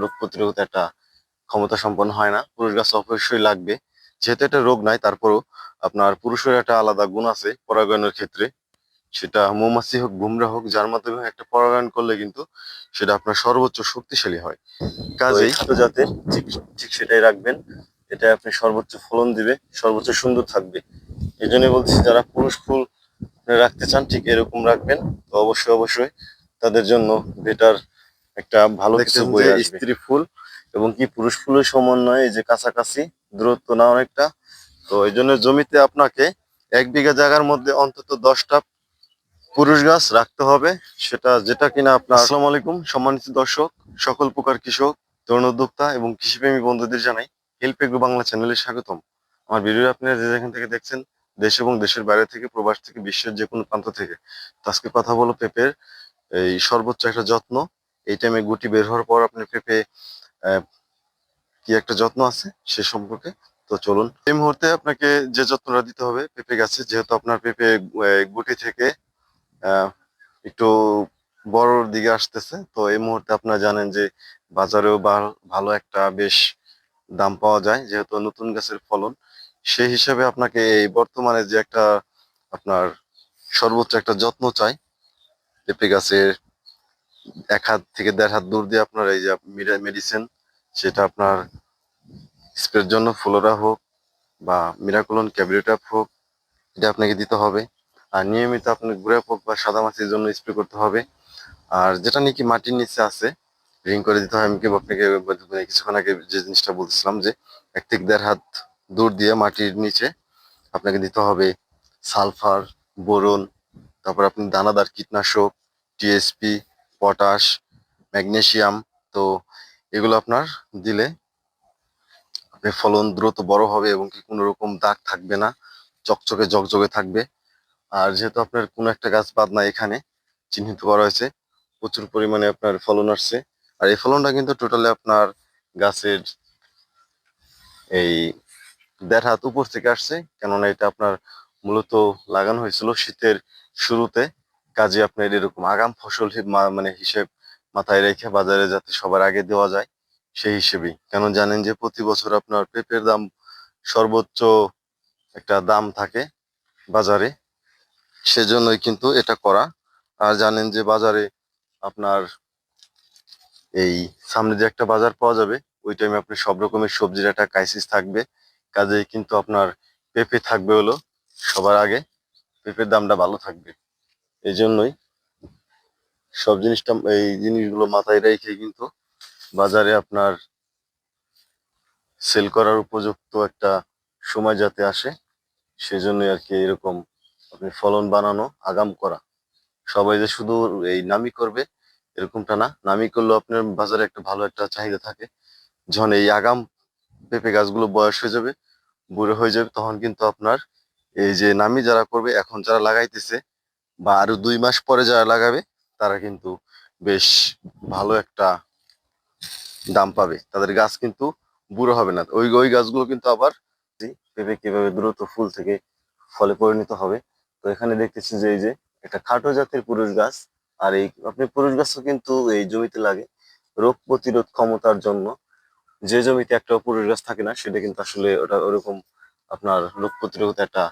রোগ প্রতিরোধ একটা ক্ষমতা সম্পন্ন হয় না। পুরুষ গাছ অবশ্যই লাগবে। যেহেতু এটা রোগ নাই তারপরও আপনার পুরুষের একটা আলাদা গুণ আছে পরাগায়নের ক্ষেত্রে। সেটা মৌমাছি হোক গুমরা হোক, যার মাধ্যমে একটা পরাগায়ন করলে কিন্তু সেটা আপনার সর্বোচ্চ শক্তিশালী হয়। কাজেই জাতের ঠিক ঠিক সেটাই রাখবেন। এটা আপনি সর্বোচ্চ ফলন দিবে, সর্বোচ্চ সুন্দর থাকবে। এই জন্য বলছি, যারা পুরুষ ফুল রাখতে চান, ঠিক এরকম রাখবেন। তো অবশ্যই অবশ্যই তাদের জন্য বেটার একটা ভালো কিছু বই স্ত্রী ফুল এবং কি পুরুষ ফুলের সমন্বয়ে এই যে কাছাকাছি দূরত্ব না অনেকটা তো এই জন্য জমিতে আপনাকে এক বিঘা জায়গার মধ্যে অন্তত দশটা পুরুষ গাছ রাখতে হবে। সেটা যেটা কিনা আপনার আসসালামু আলাইকুম। সম্মানিত দর্শক সকল প্রকার কৃষক তরুণ উদ্যোক্তা এবং কৃষিপ্রেমী বন্ধুদের জানাই হেল্প এগ্রো বাংলা চ্যানেলে স্বাগতম। আমার ভিডিও আপনারা যে যেখান থেকে দেখছেন দেশ এবং দেশের বাইরে থেকে প্রবাস থেকে বিশ্বের যে কোনো প্রান্ত থেকে। তো আজকে কথা বলো পেঁপের এই সর্বোচ্চ একটা যত্ন এই টাইমে গুটি বের হওয়ার পর আপনার পেঁপে কি একটা যত্ন আছে সে সম্পর্কে? তো চলুন। এই মুহূর্তে আপনাকে যে যত্নটা দিতে হবে পেঁপে গাছে, যেহেতু আপনার পেঁপে গুটি থেকে একটু বড়র দিকে আসতেছে, তো এই মুহূর্তে আপনারা জানেন যে বাজারেও ভাল- ভালো একটা বেশ দাম পাওয়া যায়, যেহেতু নতুন গাছের ফলন। সেই হিসাবে আপনাকে এই বর্তমানে যে একটা আপনার সর্বোচ্চ একটা যত্ন চাই, পেঁপে গাছের এক হাত থেকে দেড় হাত দূর দিয়ে আপনার এই যে মেডিসিন সেটা আপনার স্প্রের জন্য ফ্লোরা হোক বা মিরাকুলন ক্যাবরিটাপ হোক, এটা আপনাকে দিতে হবে। আর নিয়মিত আপনি গুড়া পোক বা সাদা মাছির জন্য স্প্রে করতে হবে। আর যেটা নাকি মাটির নিচে আছে রিং করে দিতে হয়। আমি কি আপনাকে কিছুক্ষণ আগে যে জিনিসটা বলছিলাম যে, এক থেকে দেড় হাত দূর দিয়ে মাটির নিচে আপনাকে দিতে হবে সালফার, বোরন, তারপর আপনি দানাদার কীটনাশক টিএসপি পটাশ, ম্যাগনেশিয়াম, তো এগুলো আপনার দিলে ফলন দ্রুত বড় হবে এবং কি কোনো রকম দাগ থাকবে না, চকচকে জকজকে থাকবে। আর যেহেতু আপনার কোনো একটা গাছ বাদ না এখানে, চিহ্নিত করা হয়েছে, প্রচুর পরিমাণে আপনার ফলন আসছে। আর এই ফলনটা কিন্তু টোটালি আপনার গাছের এই দেড় হাত উপর থেকে আসছে, কেননা এটা আপনার মূলত লাগানো হয়েছিল শীতের শুরুতে। কাজে আপনার এরকম আগাম ফসল মানে হিসেব মাথায় রেখে বাজারে যাতে সবার আগে দেওয়া যায়, সেই হিসেবেই। কেন জানেন যে প্রতি বছর আপনার পেঁপের দাম সর্বোচ্চ একটা দাম থাকে বাজারে, সেজন্যই কিন্তু এটা করা। আর জানেন যে বাজারে আপনার এই সামনে যে একটা বাজার পাওয়া যাবে, ওই টাইমে আপনি সব রকমের সবজির একটা ক্রাইসিস থাকবে। কাজেই কিন্তু আপনার পেঁপে থাকবে হলো সবার আগে, পেঁপের দামটা ভালো থাকবে। এই জন্যই সব জিনিসটা, এই জিনিসগুলো মাথায় রেখে কিন্তু বাজারে আপনার সেল করার উপযুক্ত একটা সময় যাতে আসে, সেজন্যই আর কি এরকম আপনি ফলন বানানো, আগাম করা। সবাই যে শুধু এই নামি করবে, এরকমটা না। নামি করলেও আপনার বাজারে একটা ভালো একটা চাহিদা থাকে। যখন এই আগাম পেঁপে গাছগুলো বয়স হয়ে যাবে, বুড়ো হয়ে যাবে, তখন কিন্তু আপনার এই যে নামি যারা করবে, এখন যারা লাগাইতেছে বা আরও দুই মাস পরে যারা লাগাবে, তারা কিন্তু বেশ ভালো একটা দাম পাবে। তাদের গাছ কিন্তু বুড়ো হবে না। ওই ওই গাছগুলো কিন্তু আবার পেঁপে কীভাবে দ্রুত ফুল থেকে ফলে পরিণত হবে। তো এখানে দেখতেছি যে এই যে একটা খাটো জাতের পুরুষ গাছ, আর এই আপনি পুরুষ গাছও কিন্তু এই জমিতে লাগে। রোগ প্রতিরোধ ক্ষমতার জন্য যে জমিতে একটা পুরুষ গাছ থাকে না, সেটা কিন্তু আসলে ওটা ওরকম আপনার রোগ প্রতিরোধ একটা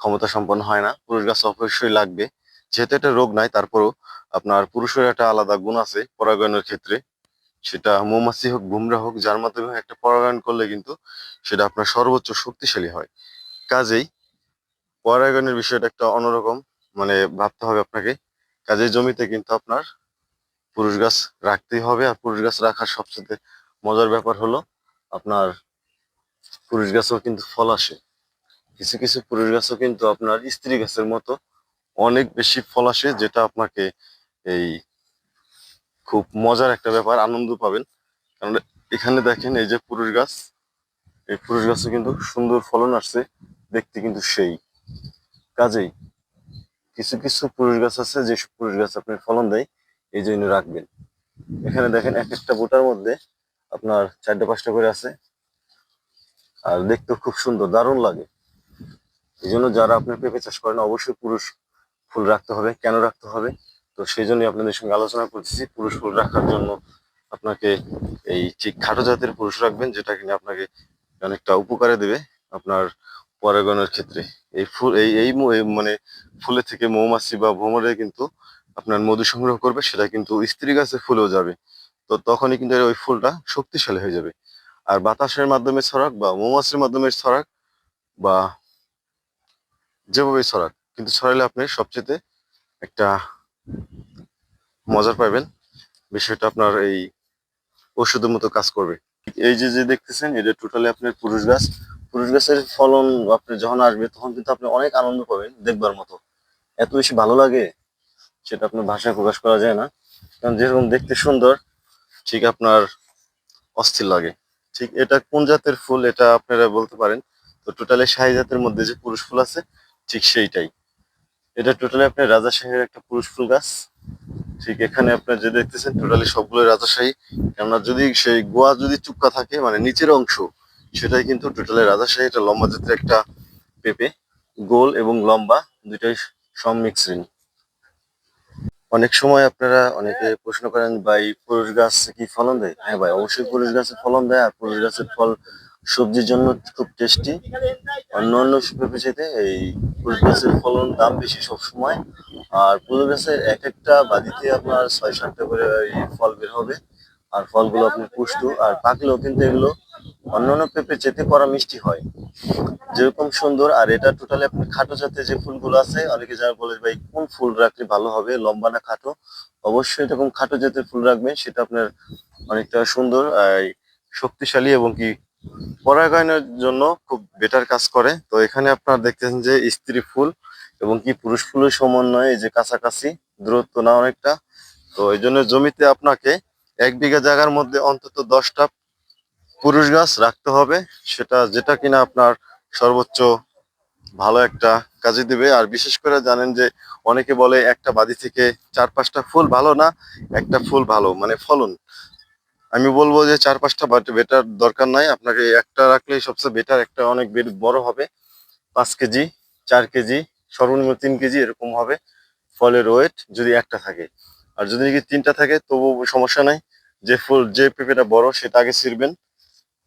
ক্ষমতা সম্পন্ন হয় না। পুরুষ গাছ অবশ্যই লাগবে। যেহেতু এটা রোগ নাই, তারপরও আপনার পুরুষের একটা আলাদা গুণ আছে পরাগায়নের ক্ষেত্রে। সেটা মৌমাছি হোক গুমরা হোক, যার মাধ্যমে একটা পরাগায়ন করলে কিন্তু সেটা আপনার সর্বোচ্চ শক্তিশালী হয়। কাজেই পরাগায়নের বিষয়টা একটা অন্যরকম মানে ভাবতে হবে আপনাকে। কাজেই জমিতে কিন্তু আপনার পুরুষ গাছ রাখতেই হবে, আর পুরুষ গাছ রাখার সবচেয়ে মজার ব্যাপার হলো আপনার পুরুষ গাছও কিন্তু ফল আসে। কিছু কিছু পুরুষ গাছও কিন্তু আপনার স্ত্রী গাছের মতো অনেক বেশি ফল আসে, যেটা আপনাকে এই খুব মজার একটা ব্যাপার, আনন্দ পাবেন। কারণ এখানে দেখেন এই যে পুরুষ গাছ, এই পুরুষ গাছে কিন্তু সুন্দর ফলন আসছে, দেখতে কিন্তু সেই। কাজেই কিছু কিছু পুরুষ গাছ আছে, যে পুরুষ গাছ আপনি ফলন দেয়, এই জন্য রাখবেন। এখানে দেখেন এক একটা বোটার মধ্যে আপনার চারটা, পাঁচটা করে আছে। আর দেখতে খুব সুন্দর, দারুণ লাগে। এই জন্য যারা আপনি পেঁপে চাষ করেন, অবশ্যই পুরুষ ফুল রাখতে হবে, কেন রাখতে হবে? তো সেই জন্যই আপনাদের সঙ্গে আলোচনা করতেছি। পুরুষ ফুল রাখার জন্য আপনাকে এই ঠিক খাটো জাতের পুরুষ রাখবেন, যেটা কিনা আপনাকে অনেকটা উপকারে দেবে আপনার পরাগণের ক্ষেত্রে। এই ফুল, এই এই মানে ফুলের থেকে মৌমাছি বা ভ্রমরে কিন্তু আপনার মধু সংগ্রহ করবে, সেটা কিন্তু স্ত্রী গাছে ফুলেও যাবে। তো তখনই কিন্তু ওই ফুলটা শক্তিশালী হয়ে যাবে। আর বাতাসের মাধ্যমে ছড়াক বা মৌমাছির মাধ্যমে ছড়াক বা যেভাবে ছড়াক কিন্তু ছড়াইলে আপনি সবচেয়ে একটা মজার পাবেন। বিষয়টা আপনার এই ওষুধের মতো কাজ করবে। এই যে যে দেখতেছেন, এটা টোটালি আপনার পুরুষ গাছ। পুরুষ গাছের ফলন আপনি যখন আসবে, তখন কিন্তু আপনি অনেক আনন্দ পাবেন দেখবার মতো। এত বেশি ভালো লাগে, সেটা আপনার ভাষায় প্রকাশ করা যায় না। কারণ যেরকম দেখতে সুন্দর, ঠিক আপনার অস্থির লাগে। ঠিক এটা কোন জাতের ফুল, এটা আপনারা বলতে পারেন। তো টোটালি শাহী জাতের মধ্যে যে পুরুষ ফুল আছে, ঠিক সেইটাই। এটা টোটালি আপনার রাজাশাহীর একটা পুরুষ ফুল গাছ। ঠিক এখানে আপনার যে দেখতেছেন টোটালি সবগুলো রাজাশাহী কেননা যদি সেই গোয়া যদি চুপকা থাকে মানে নিচের অংশ, সেটাই কিন্তু টোটালি রাজাশাহী এটা লম্বা জাতের একটা পেঁপে, গোল এবং লম্বা, দুইটাই সম্মিশ্রণ অনেক সময় আপনারা অনেকে প্রশ্ন করেন, ভাই, পুরুষ গাছ কি ফলন দেয়? হ্যাঁ ভাই, অবশ্যই পুরুষ গাছে ফলন দেয়, আর পুরুষ গাছের ফল সবজির জন্য খুব টেস্টি অন্য অন্য পেঁপে এই পুরুষ গাছের ফলন দাম বেশি সব সময় আর পুরুষ গাছের এক একটা বাদিতে আপনার ছয় সাতটা করে এই ফল বের হবে। আর ফলগুলো আপনি পুষ্ট। আর পাকলেও কিন্তু এগুলো অন্যান্য পেঁপে চেতে করা মিষ্টি হয়। যেরকম সুন্দর। আর এটা টোটালি আপনি খাটো জাতের যে ফুলগুলো আছে, অনেকে যারা বলে, ভাই, কোন ফুল রাখলে ভালো হবে? লম্বা না খাটো? অবশ্যই এরকম খাটো জাতের ফুল রাখবেন। সেটা আপনার অনেকটা সুন্দর শক্তিশালী এবং কি পরাগায়নের জন্য খুব বেটার কাজ করে। তো এখানে আপনারা দেখতেছেন যে স্ত্রী ফুল এবং কি পুরুষ ফুলের সমন্বয়ে এই যে কাছাকাছি দূরত্ব না অনেকটা। তো এই জন্য জমিতে আপনাকে এক বিঘা জায়গার মধ্যে অন্তত দশটা পুরুষ গাছ রাখতে হবে। সেটা যেটা কিনা আপনার সর্বোচ্চ ভালো একটা কাজে দিবে। আর বিশেষ করে জানেন যে অনেকে বলে একটা বাদি থেকে চার পাঁচটা ফুল ভালো না, একটা ফুল ভালো মানে ফলন। আমি বলব যে চার পাঁচটা বেটার দরকার নাই। আপনাকে একটা রাখলেই সবচেয়ে বেটার একটা অনেক বড় হবে। পাঁচ কেজি, চার কেজি, সর্বনিম্ন তিন কেজি এরকম হবে। ফলের ওয়েট যদি একটা থাকে। আর যদি নাকি তিনটা থাকে, তবু সমস্যা নাই। যে ফুল, যে পেঁপেটা বড়, সেটা আগে ছিঁড়বেন।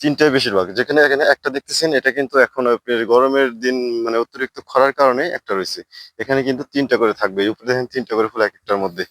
তিনটাই বেশিরভাগ। যেখানে এখানে একটা দেখতেছেন, এটা কিন্তু এখন গরমের দিন মানে অতিরিক্ত খরার কারণে একটা রয়েছে। এখানে কিন্তু তিনটা করে থাকবে। উপরে দেখেন তিনটা করে ফুল এক একটার মধ্যে।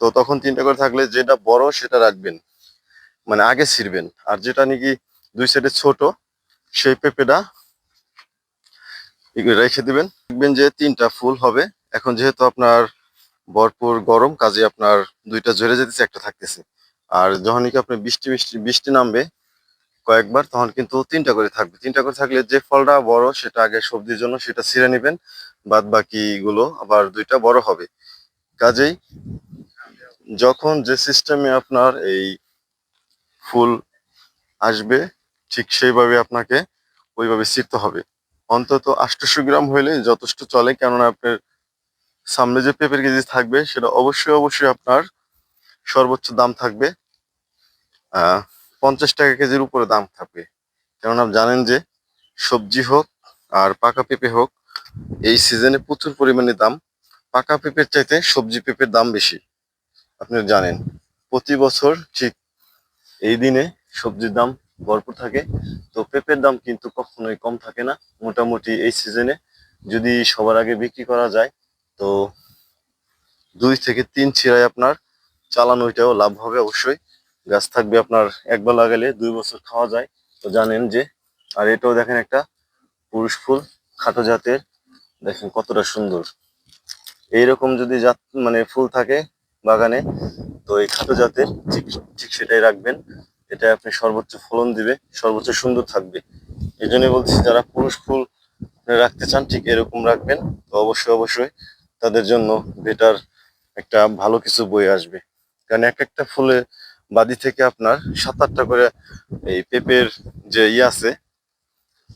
তো তখন তিনটা করে থাকলে যেটা বড়, সেটা রাখবেন। মানে আগে ছিঁড়বেন। আর যেটা নাকি দুই সাইডে ছোট, সেই পেঁপেটা রেখে দিবেন। দেখবেন যে তিনটা ফুল হবে। এখন যেহেতু আপনার ভরপুর গরম, কাজে আপনার দুইটা ঝরে যেতেছে, একটা থাকতেছে। আর যখন নাকি আপনার বৃষ্টি বৃষ্টি বৃষ্টি নামবে কয়েকবার, তখন কিন্তু তিনটা করে থাকবে। তিনটা করে থাকলে যে ফলটা বড়, সেটা আগে সবজির জন্য সেটা ছিঁড়ে নেবেন। বাদ বাকি গুলো আবার দুইটা বড় হবে। কাজেই যখন যে সিস্টেমে আপনার এই ফুল আসবে, ঠিক সেইভাবে আপনাকে ওইভাবে ছিঁড়তে হবে। অন্তত আটশোশো গ্রাম হইলে যথেষ্ট চলে, কেননা আপনার সামনে যে পেঁপের কেজি থাকবে, সেটা অবশ্যই অবশ্যই আপনার সর্বোচ্চ দাম থাকবে। পঞ্চাশ টাকা কেজির উপরে দাম থাকবে। কেননা জানেন যে সবজি হোক আর পাকা পেঁপে হোক, এই সিজনে প্রচুর পরিমাণে দাম। পাকা পেঁপের চাইতে সবজি পেঁপের দাম বেশি আপনি জানেন। প্রতি বছর ঠিক এই দিনে সবজির দাম ভরপুর থাকে, তো পেঁপের দাম কিন্তু কখনোই কম থাকে না। মোটামুটি এই সিজনে যদি সবার আগে বিক্রি করা যায়, তো দুই থেকে তিন ছিড়ায় আপনার চালানো ওইটাও লাভ হবে অবশ্যই। গাছ থাকবে আপনার একবার লাগালে দুই বছর খাওয়া যায়, তো জানেন যে, আর এটাও দেখেন একটা পুরুষ ফুল, খাটো জাতের, দেখেন কতটা সুন্দর। এইরকম যদি জাত মানে ফুল থাকে বাগানে। তো এই খাটো জাতের ঠিক ঠিক সেটাই রাখবেন। এটা আপনি সর্বোচ্চ ফলন দিবে, সর্বোচ্চ সুন্দর থাকবে। এই জন্যই বলছি, যারা পুরুষ ফুল রাখতে চান, ঠিক এরকম রাখবেন। তো অবশ্যই অবশ্যই তাদের জন্য বেটার একটা ভালো কিছু বই আসবে। কারণ এক একটা ফুলে বাদি থেকে আপনার সাত আটটা করে এই পেঁপের যে ইয়ে আছে,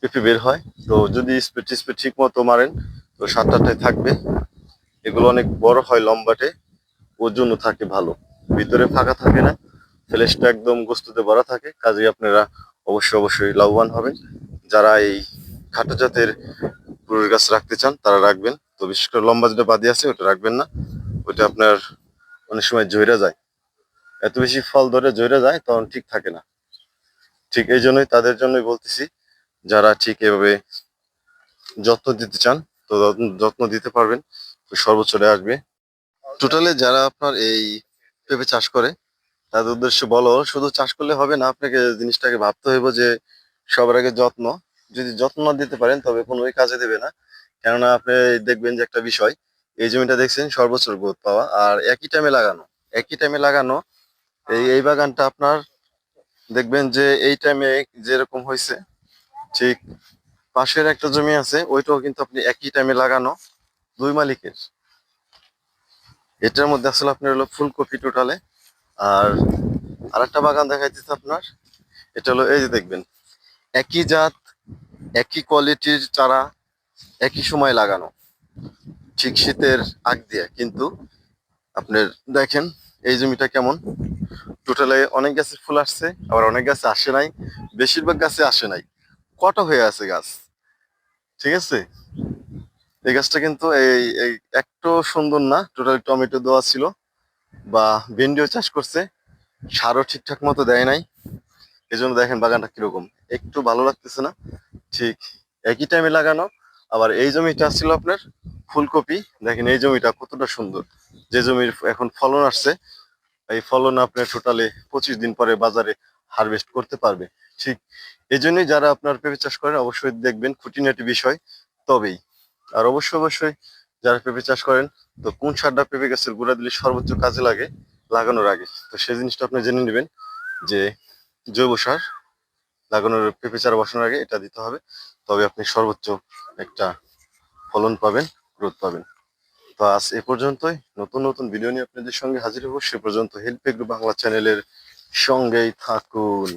পেঁপে বের হয়। তো যদি স্পেড টিস্পেড ঠিক মতো মারেন, তো সাত আটটায় থাকবে। এগুলো অনেক বড় হয় লম্বাটে। ওজনও থাকে ভালো। ভিতরে ফাঁকা থাকে না, ফ্লেশটা একদম গোস্তুতে ভরা থাকে কাজে আপনারা অবশ্যই অবশ্যই লাভবান হবেন। যারা এই খাটো জাতের পুরুষ গাছ রাখতে চান, তারা রাখবেন। তো বিশেষ করে লম্বা যেটা বাদি আছে, ওটা রাখবেন না। ওটা আপনার অনেক সময় জয়রা যায়। এত বেশি ফল ধরে জড়ে যায়, তখন ঠিক থাকে না। ঠিক এই জন্যই তাদের জন্যই বলতেছি, যারা ঠিক এভাবে যত্ন দিতে চান, তো যত্ন- দিতে পারবেন। তো সর্বোচ্চটা আসবে। টোটালে যারা আপনার এই পেঁপে চাষ করে, তাদের উদ্দেশ্য বলো, শুধু চাষ করলে হবে না, আপনাকে জিনিসটাকে ভাবতে হইব যে সবার আগে যত্ন। যদি যত্ন না দিতে পারেন, তবে কোনোই কাজে দেবে না। কেননা আপনি দেখবেন যে একটা বিষয়, এই জমিটা দেখছেন সর্বোচ্চ গ্রোথ পাওয়া, আর একই টাইমে লাগানো, একই টাইমে লাগানো, এই এই বাগানটা আপনার দেখবেন যে এই টাইমে যেরকম হয়েছে ঠিক পাশের একটা জমি আছে, ওইটাও কিন্তু আপনি একই টাইমে লাগানো, দুই মালিকের। এটার মধ্যে আসলে আপনার হলো ফুলকপি টোটালে আর আরেকটা বাগান দেখাইতেছে আপনার, এটা হলো এই যে দেখবেন, একই জাত, একই কোয়ালিটির চারা, একই সময় লাগানো। ঠিক শীতের আগ দিয়ে, কিন্তু আপনার দেখেন এই জমিটা কেমন। টোটালে অনেক গাছে ফুল আসছে, আবার অনেক গাছে আসে নাই, বেশিরভাগ গাছে আসে নাই। কটা হয়ে আছে গাছ? ঠিক আছে? এই গাছটা কিন্তু এই একটু সুন্দর না টোটাল টমেটো দেওয়া ছিল বা ভেন্ডিও চাষ করছে, সারও ঠিকঠাক মতো দেয় নাই। এই জন্য দেখেন বাগানটা কীরকম। একটু ভালো লাগতেছে না, ঠিক একই টাইমে লাগানো। আবার এই জমিটা ছিল আপনার ফুলকপি, দেখেন এই জমিটা কতটা সুন্দর। যে জমির এখন ফলন আসছে, এই ফলন আপনার টোটালে পঁচিশ দিন পরে বাজারে হারভেস্ট করতে পারবে, ঠিক। এই জন্যই যারা আপনার পেঁপে চাষ করেন, অবশ্যই দেখবেন খুঁটিনাটি বিষয়, তবেই। আর অবশ্যই অবশ্যই যারা পেঁপে চাষ করেন, তো কোন সারটা পেঁপে গাছের গোড়া দিলে সর্বোচ্চ কাজে লাগে, লাগানোর আগে। তো সেই জিনিসটা আপনি জেনে নেবেন যে জৈব সার লাগানোর পেঁপে চারা বসানোর আগে এটা দিতে হবে। তবে আপনি সর্বোচ্চ একটা ফলন পাবেন, গ্রোথ পাবেন। তো আজ এ পর্যন্তই। নতুন নতুন ভিডিও নিয়ে আপনাদের সঙ্গে হাজির হব। সে পর্যন্ত হেল্প এগ্রো বাংলা চ্যানেলের সঙ্গেই থাকুন।